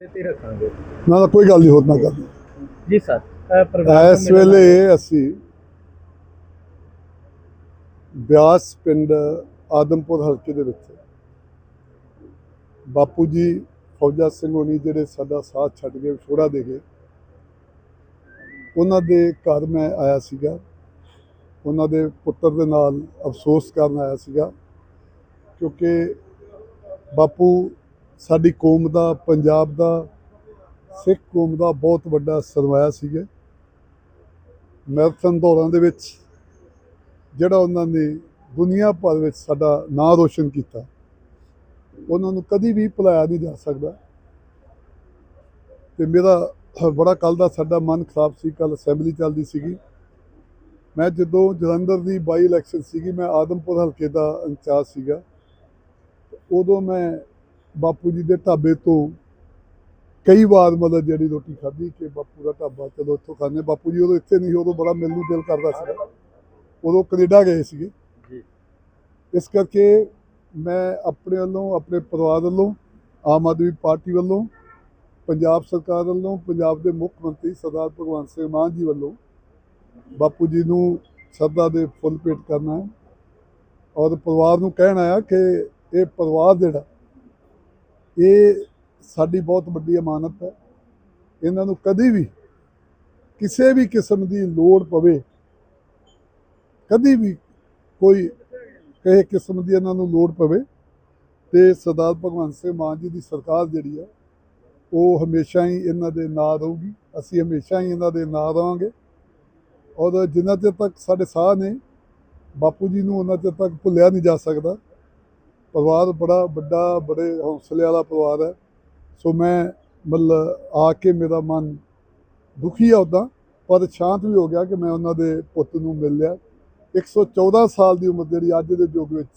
ਤੇ ਰੱਖਾਂਗੇ? ਨਾ ਨਾ ਕੋਈ ਗੱਲ ਨਹੀਂ ਹੋਰ ਨਾ ਕਰ ਜੀ ਸਰ ਅ, ਪਰਿਵਾਰ ਇਸ ਵੇਲੇ ਅਸੀਂ ਬਿਆਸ ਪਿੰਡ ਆਦਮਪੁਰ ਹਲਕੇ ਦੇ ਵਿੱਚ ਬਾਪੂ ਜੀ ਫੌਜਾ ਸਿੰਘ ਹੋਣੀ ਜਿਹੜੇ ਸਾਡਾ ਸਾਥ ਛੱਡ ਕੇ ਵਿਛੋੜਾ ਦੇ ਗਏ। ਉਹਨਾਂ ਦੇ ਘਰ ਮੈਂ ਆਇਆ ਸੀਗਾ। ਉਹਨਾਂ ਦੇ ਪੁੱਤਰ ਦੇ ਨਾਲ ਅਫਸੋਸ ਕਰਨ ਆਇਆ ਸੀਗਾ। ਕਿਉਂਕਿ ਬਾਪੂ ਸਾਡੀ ਕੌਮ ਦਾ, ਪੰਜਾਬ ਦਾ, ਸਿੱਖ ਕੌਮ ਦਾ ਬਹੁਤ ਵੱਡਾ ਸਰਮਾਇਆ ਸੀਗਾ। ਮੈਰਾਥਨ ਦੌੜਾਂ ਦੇ ਵਿੱਚ ਜਿਹੜਾ ਉਹਨਾਂ ਨੇ ਦੁਨੀਆ ਭਰ ਵਿੱਚ ਸਾਡਾ ਨਾਂ ਰੋਸ਼ਨ ਕੀਤਾ, ਉਹਨਾਂ ਨੂੰ ਕਦੀ ਵੀ ਭੁਲਾਇਆ ਨਹੀਂ ਜਾ ਸਕਦਾ। ਤੇ ਮੇਰਾ ਬੜਾ ਕੱਲ ਦਾ ਸਾਡਾ ਮਨ ਖਰਾਬ ਸੀ ਕੱਲ ਅਸੈਂਬਲੀ ਚੱਲਦੀ ਸੀਗੀ। ਮੈਂ ਜਦੋਂ ਜਲੰਧਰ ਦੀ ਬਾਈ ਇਲੈਕਸ਼ਨ ਸੀਗੀ, ਮੈਂ ਆਦਮਪੁਰ ਹਲਕੇ ਦਾ ਇੰਚਾਰਜ ਸੀਗਾ। ਉਦੋਂ ਮੈਂ ਬਾਪੂ ਜੀ ਦੇ ਢਾਬੇ ਤੋਂ ਕਈ ਵਾਰ ਮਤਲਬ ਜਿਹੜੀ ਰੋਟੀ ਖਾਧੀ ਕਿ ਬਾਪੂ ਦਾ ਢਾਬਾ ਚਲੋ ਇੱਥੋਂ ਖਾਂਦੇ ਬਾਪੂ ਜੀ ਉਦੋਂ ਇੱਥੇ ਨਹੀਂ ਉਦੋਂ ਬੜਾ ਮਿਲਣ ਨੂੰ ਦਿਲ ਕਰਦਾ ਸੀਗਾ ਉਦੋਂ ਕੈਨੇਡਾ ਗਏ ਸੀਗੇ। ਜੀ। ਇਸ ਕਰਕੇ ਮੈਂ ਆਪਣੇ ਵੱਲੋਂ ਆਪਣੇ ਪਰਿਵਾਰ ਵੱਲੋਂ ਆਮ ਆਦਮੀ ਪਾਰਟੀ ਵੱਲੋਂ ਪੰਜਾਬ ਸਰਕਾਰ ਵੱਲੋਂ ਪੰਜਾਬ ਦੇ ਮੁੱਖ ਮੰਤਰੀ ਸਰਦਾਰ ਭਗਵੰਤ ਸਿੰਘ ਮਾਨ ਜੀ ਵੱਲੋਂ ਬਾਪੂ ਜੀ ਨੂੰ ਸ਼ਰਧਾ ਦੇ ਫੁੱਲ ਭੇਟ ਕਰਨਾ ਹੈ। ਔਰ ਪਰਿਵਾਰ ਨੂੰ ਕਹਿਣਾ ਆ ਕਿ ਇਹ ਪਰਿਵਾਰ ਜਿਹੜਾ ਇਹ ਸਾਡੀ ਬਹੁਤ ਵੱਡੀ ਅਮਾਨਤ ਹੈ। ਇਹਨਾਂ ਨੂੰ ਕਦੀ ਵੀ ਕਿਸੇ ਵੀ ਕਿਸਮ ਦੀ ਲੋੜ ਪਵੇ, ਕਦੀ ਵੀ ਕੋਈ ਕਿਸੇ ਕਿਸਮ ਦੀ ਇਹਨਾਂ ਨੂੰ ਲੋੜ ਪਵੇ, ਤੇ ਸਰਦਾਰ ਭਗਵੰਤ ਸਿੰਘ ਮਾਨ ਜੀ ਦੀ ਸਰਕਾਰ ਜਿਹੜੀ ਆ ਉਹ ਹਮੇਸ਼ਾ ਹੀ ਇਹਨਾਂ ਦੇ ਨਾਲ ਰਹੂਗੀ। ਅਸੀਂ ਹਮੇਸ਼ਾ ਹੀ ਇਹਨਾਂ ਦੇ ਨਾਲ ਰਵਾਂਗੇ ਔਰ ਜਿੰਨਾ ਚਿਰ ਤੱਕ ਸਾਡੇ ਸਾਹ ਨੇ, ਬਾਪੂ ਜੀ ਨੂੰ ਉਹਨਾਂ ਚਿਰ ਤੱਕ ਭੁੱਲਿਆ ਨਹੀਂ ਜਾ ਸਕਦਾ। ਪਰਿਵਾਰ ਬੜਾ ਵੱਡਾ ਬੜੇ ਹੌਸਲੇ ਵਾਲਾ ਪਰਿਵਾਰ ਹੈ। ਸੋ ਮੈਂ ਮਤਲਬ ਆ ਕੇ ਮੇਰਾ ਮਨ ਦੁਖੀ ਆ ਉੱਦਾਂ ਪਰ ਸ਼ਾਂਤ ਵੀ ਹੋ ਗਿਆ ਕਿ ਮੈਂ ਉਹਨਾਂ ਦੇ ਪੁੱਤ ਨੂੰ ਮਿਲ ਲਿਆ। 114 ਸਾਲ ਦੀ ਉਮਰ ਜਿਹੜੀ ਅੱਜ ਦੇ ਯੁੱਗ ਵਿੱਚ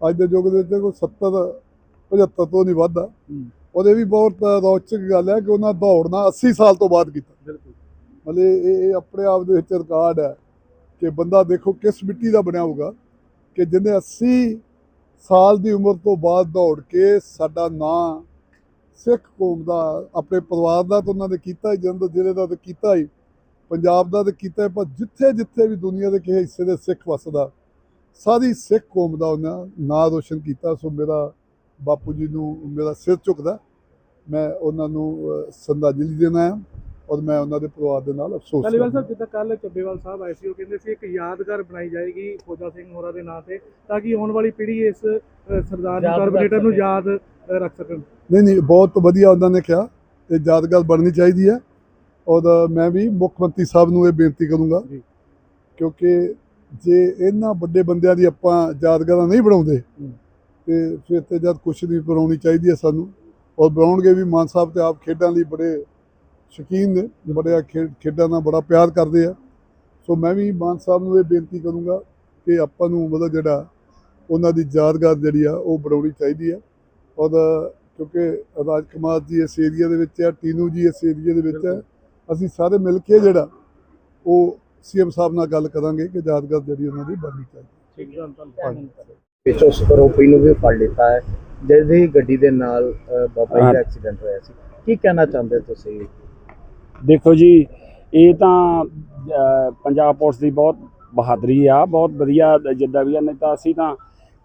ਅੱਜ ਦੇ ਯੁੱਗ ਦੇ ਵਿੱਚ ਕੋਈ 70 75 ਤੋਂ ਨਹੀਂ ਵੱਧਦਾ ਉਹਦੇ ਵੀ ਬਹੁਤ ਰੌਚਕ ਗੱਲ ਹੈ ਕਿ ਉਹਨਾਂ ਦੌੜਨਾ 80 ਸਾਲ ਤੋਂ ਬਾਅਦ ਕੀਤਾ। ਬਿਲਕੁਲ। ਮਤਲਬ ਇਹ ਇਹ ਆਪਣੇ ਆਪ ਦੇ ਵਿੱਚ ਰਿਕਾਰਡ ਹੈ ਕਿ ਬੰਦਾ ਦੇਖੋ ਕਿਸ ਮਿੱਟੀ ਦਾ ਬਣਿਆ ਹੋਊਗਾ ਕਿ ਜਿਹਨੇ 80 ਸਾਲ ਦੀ ਉਮਰ ਤੋਂ ਬਾਅਦ ਦੌੜ ਕੇ ਸਾਡਾ ਨਾਂ ਸਿੱਖ ਕੌਮ ਦਾ ਆਪਣੇ ਪਰਿਵਾਰ ਦਾ ਤਾਂ ਉਹਨਾਂ ਨੇ ਕੀਤਾ ਹੀ ਜਲੰਧਰ ਜ਼ਿਲ੍ਹੇ ਦਾ ਤਾਂ ਕੀਤਾ ਹੀ ਪੰਜਾਬ ਦਾ ਤਾਂ ਕੀਤਾ ਪਰ ਜਿੱਥੇ ਜਿੱਥੇ ਵੀ ਦੁਨੀਆ ਦੇ ਕਿਸੇ ਹਿੱਸੇ ਦੇ ਸਿੱਖ ਵਸਦਾ ਸਾਰੀ ਸਿੱਖ ਕੌਮ ਦਾ ਉਹਨਾਂ ਨਾਂ ਰੋਸ਼ਨ ਕੀਤਾ ਸੋ ਮੇਰਾ ਬਾਪੂ ਜੀ ਨੂੰ ਮੇਰਾ ਸਿਰ ਝੁਕਦਾ ਮੈਂ ਉਹਨਾਂ ਨੂੰ ਅਹ, ਸ਼ਰਧਾਂਜਲੀ ਦੇਣਾ ਹੈ ਔਰ ਮੈਂ ਉਹਨਾਂ ਦੇ ਪਰਿਵਾਰ ਦੇ ਨਾਲ ਅਫਸੋਸ ਧਾਲੀਵਾਲ ਕਰਦਾ ਸਾਹਿਬ ਜਿੱਦਾਂ ਕੱਲ ਚੱਬੇਵਾਲ ਸਾਹਿਬ ਆਏ ਸੀ ਉਹ ਕਹਿੰਦੇ ਸੀ ਇੱਕ ਯਾਦਗਾਰ ਬਣਾਈ ਜਾਏਗੀ ਫੌਜਾ ਸਿੰਘ ਹੋਰਾਂ ਦੇ ਨਾਂ ਤੇ ਤਾਂ ਕਿ ਆਉਣ ਵਾਲੀ ਪੀੜ੍ਹੀ ਇਸ ਸਰਦਾਰ ਨੂੰ ਕਾਰਪੋਰੇਟਰ ਨੂੰ। ਯਾਦ ਰੱਖ ਸਕਣ ਨਹੀਂ ਨਹੀਂ ਬਹੁਤ ਵਧੀਆ ਉਹਨਾਂ ਨੇ ਕਿਹਾ ਤੇ ਯਾਦਗਾਰ ਬਣਨੀ ਚਾਹੀਦੀ ਹੈ ਔਰ ਮੈਂ ਵੀ ਮੁੱਖ ਮੰਤਰੀ ਸਾਹਿਬ ਨੂੰ ਇਹ ਬੇਨਤੀ ਕਰੂੰਗਾ ਜੀ। ਕਿਉਂਕਿ ਜੇ ਇਹਨਾਂ ਵੱਡੇ ਬੰਦਿਆਂ ਦੀ ਆਪਾਂ ਯਾਦਗਾਰਾਂ ਨਹੀਂ ਬਣਾਉਂਦੇ। ਤੇ ਫਿਰ ਤੇ ਜਦ ਕੁਛ ਨਹੀਂ ਬਣਾਉਣੀ ਚਾਹੀਦੀ ਹੈ ਸਾਨੂੰ ਔਰ ਬਣਾਉਣਗੇ ਵੀ ਮਾਨ ਸਾਹਿਬ ਤੇ ਆਪ ਖੇਡਾਂ ਲਈ ਬੜੇ ਸ਼ੌਕੀਨ ਨੇ ਬੜੇ ਖੇਡਾਂ ਨਾਲ ਬੜਾ ਪਿਆਰ ਕਰਦੇ ਆ। ਸੋ ਮੈਂ ਵੀ ਮਾਨ ਸਾਹਿਬ ਨੂੰ ਇਹ ਬੇਨਤੀ ਕਰੂੰਗਾ ਕਿ ਆਪਾਂ ਨੂੰ ਮਤਲਬ ਜਿਹੜਾ ਉਹਨਾਂ ਦੀ ਯਾਦਗਾਰ ਜਿਹੜੀ ਆ ਉਹ ਬਣਾਉਣੀ ਚਾਹੀਦੀ ਹੈ ਔਰ ਕਿਉਂਕਿ ਰਾਜ ਕੁਮਾਰ ਜੀ ਇਸ ਏਰੀਆ ਦੇ ਵਿੱਚ ਹੈ ਟੀਨੂ ਜੀ ਇਸ ਏਰੀਆ ਦੇ ਵਿੱਚ ਹੈ ਅਸੀਂ ਸਾਰੇ ਮਿਲ ਕੇ ਜਿਹੜਾ ਉਹ ਸੀਐਮ ਸਾਹਿਬ ਨਾਲ ਗੱਲ ਕਰਾਂਗੇ ਕਿ ਯਾਦਗਾਰ ਜਿਹੜੀ ਉਹਨਾਂ ਦੀ ਬਣਨੀ ਚਾਹੀਦੀ ਠੀਕ ਹੈ ਵਿੱਚੋਂ ਸਕਰੋਪੀ ਨੂੰ ਵੀ ਫੜ ਲਿੱਤਾ ਹੈ। ਜਿਹਦੀ ਗੱਡੀ ਦੇ ਨਾਲ ਬਾਬਾ ਜੀ ਦਾ ਐਕਸੀਡੈਂਟ ਹੋਇਆ ਸੀ। ਕੀ ਕਹਿਣਾ ਚਾਹੁੰਦੇ ਤੁਸੀਂ? ਦੇਖੋ ਜੀ ਇਹ ਤਾਂ ਪੰਜਾਬ ਪੁਲਿਸ ਦੀ ਬਹੁਤ ਬਹਾਦਰੀ ਆ ਬਹੁਤ ਵਧੀਆ ਜਿੱਦਾਂ ਵੀ ਆ ਨਹੀਂ ਤਾਂ ਅਸੀਂ ਤਾਂ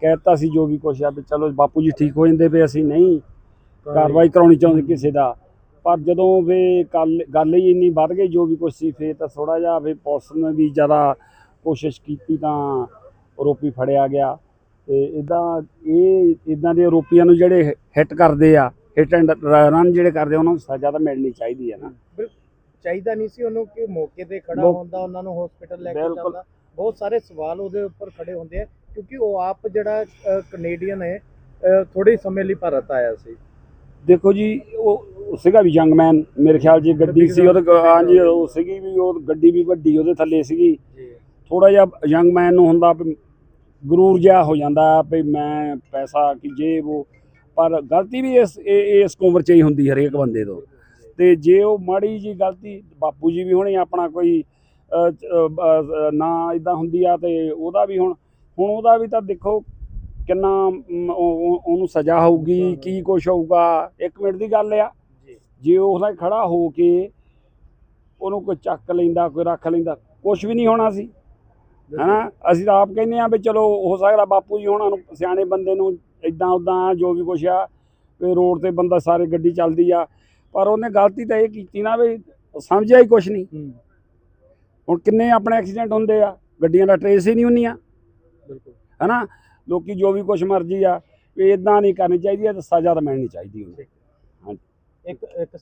ਕਹਿਤਾ ਸੀ ਜੋ ਵੀ ਕੁਛ ਆ ਵੀ ਚਲੋ ਬਾਪੂ ਜੀ ਠੀਕ ਹੋ ਜਾਂਦੇ ਵੀ ਅਸੀਂ ਨਹੀਂ ਕਾਰਵਾਈ ਕਰਾਉਣੀ ਚਾਹੁੰਦੇ ਕਿਸੇ ਦਾ। ਪਰ ਜਦੋਂ ਵੀ ਗੱਲ ਹੀ ਇੰਨੀ ਵੱਧ ਗਈ ਜੋ ਵੀ ਕੁਛ ਸੀ ਫੇਰ ਤਾਂ ਥੋੜਾ ਜਿਹਾ ਵੀ ਪੁਲਿਸ ਨੇ ਵੀ ਜ਼ਿਆਦਾ ਕੋਸ਼ਿਸ਼ ਕੀਤੀ ਤਾਂ ਆਰੋਪੀ ਫੜਿਆ ਗਿਆ। ਤੇ ਇਦਾਂ ਇਹ ਇਦਾਂ ਦੇ ਆਰੋਪੀਆਂ ਨੂੰ ਜਿਹੜੇ ਹਿੱਟ ਕਰਦੇ ਆ ਹਿੱਟ ਐਂਡ ਰਨ ਜਿਹੜੇ ਕਰਦੇ ਉਹਨਾਂ ਨੂੰ ਸਜ਼ਾ ਤਾਂ ਮਿਲਣੀ ਚਾਹੀਦੀ ਹੈ ਨਾ। ਚਾਹੀਦਾ ਨਹੀਂ ਸੀ ਉਹਨੂੰ ਕਿ ਮੌਕੇ ਤੇ ਖੜਾ ਹੁੰਦਾ ਉਹਨਾਂ ਨੂੰ ਹਸਪੀਟਲ ਲੈ ਕੇ ਬਿਲਕੁਲ। ਚੱਲਦਾ ਬਹੁਤ ਸਾਰੇ ਸਵਾਲ ਉਹਦੇ ਉੱਪਰ ਖੜੇ ਹੁੰਦੇ ਆ ਕਿਉਂਕਿ ਉਹ ਆਪ ਜਿਹੜਾ ਕੈਨੇਡੀਅਨ ਹੈ ਥੋੜੇ ਸਮੇਂ ਲਈ ਭਾਰਤ ਆਇਆ ਸੀ। ਦੇਖੋ ਜੀ ਉਹ ਉਹ ਸੀਗਾ ਵੀ ਯੰਗਮੈਨ ਮੇਰੇ ਖਿਆਲ ਜੀ ਗੱਡੀ ਸੀ ਉਹਦੇ ਕੋਲ- ਹਾਂਜੀ ਉਹ ਸੀਗੀ ਵੀ ਉਹ ਗੱਡੀ ਵੀ ਵੱਡੀ ਉਹਦੇ ਥੱਲੇ ਸੀਗੀ। ਜੀ। ਥੋੜਾ ਜਿਹਾ ਯੰਗਮੈਨ ਨੂੰ ਹੁੰਦਾ ਵੀ ਗਰੂਰ ਜਿਹਾ ਹੋ ਜਾਂਦਾ ਵੀ ਮੈਂ ਪੈਸਾ ਕਿ ਜੇ ਉਹ ਪਰ ਗਲਤੀ ਵੀ ਇਸ ਇਹ- ਇਸ ਉਮਰ 'ਚ ਹੀ ਹੁੰਦੀ ਹਰੇਕ ਬੰਦੇ ਤੋਂ। ਤੇ ਜੇ ਉਹ ਮਾੜੀ ਜੀ ਗਲਤੀ ਬਾਪੂ ਜੀ ਵੀ ਹੁਣੇ ਆਪਣਾ ਕੋਈ ਨਾ ਇਦਾਂ ਹੁੰਦੀ ਆ ਤੇ ਉਹਦਾ ਵੀ ਹੁਣ ਹੁਣ ਉਹਦਾ ਵੀ ਤਾਂ ਦੇਖੋ ਕਿੰਨਾ ਉਹਨੂੰ ਸਜ਼ਾ ਹੋਊਗੀ ਕੀ ਕੁਛ ਹੋਊਗਾ ਇੱਕ ਮਿੰਟ ਦੀ ਗੱਲ ਆ। ਜੀ। ਜੇ ਉਹਦਾ ਖੜਾ ਹੋ ਕੇ ਉਹਨੂੰ ਕੋਈ ਚੱਕ ਲੈਂਦਾ ਕੋਈ ਰੱਖ ਲੈਂਦਾ ਕੁਝ ਵੀ ਨਹੀਂ ਹੋਣਾ ਸੀ। ਹਨਾ? ਅਸੀਂ ਤਾਂ ਆਪ ਕਹਿੰਦੇ ਆ ਵੀ ਚਲੋ ਹੋ ਸਕਦਾ ਬਾਪੂ ਜੀ ਉਹਨਾਂ ਨੂੰ ਸਿਆਣੇ ਬੰਦੇ ਨੂੰ ਇਦਾਂ ਉਦਾਂ ਜੋ ਵੀ ਕੁਛ ਆ ਵੀ ਰੋਡ ਤੇ ਬੰਦਾ ਸਾਰੇ ਗੱਡੀ ਚੱਲਦੀ ਆ। ਪਰ ਉਹਨੇ ਗਲਤੀ ਤਾਂ ਇਹ ਕੀਤੀ ਨਾ ਵੀ ਸਮਝਿਆ ਹੀ ਕੁਛ ਨਹੀਂ। ਹੁਣ ਕਿੰਨੇ ਆਪਣੇ ਐਕਸੀਡੈਂਟ ਹੁੰਦੇ ਆ ਗੱਡੀਆਂ ਦਾ ਟਰੇਸ ਹੀ ਨਹੀਂ ਹੁੰਦੀਆਂ। ਬਿਲਕੁਲ। ਹਨਾ? ਲੋਕੀ ਜੋ ਵੀ ਕੁਛ ਮਰਜ਼ੀ ਆ ਵੀ ਇਦਾਂ ਨਹੀਂ ਕਰਨੀ ਚਾਹੀਦੀ ਹੈ ਤੇ ਸਜ਼ਾ ਤਾਂ ਮਿਲਣੀ ਚਾਹੀਦੀ ਉਹਨੂੰ। ਇੱਕ ਇੱਕ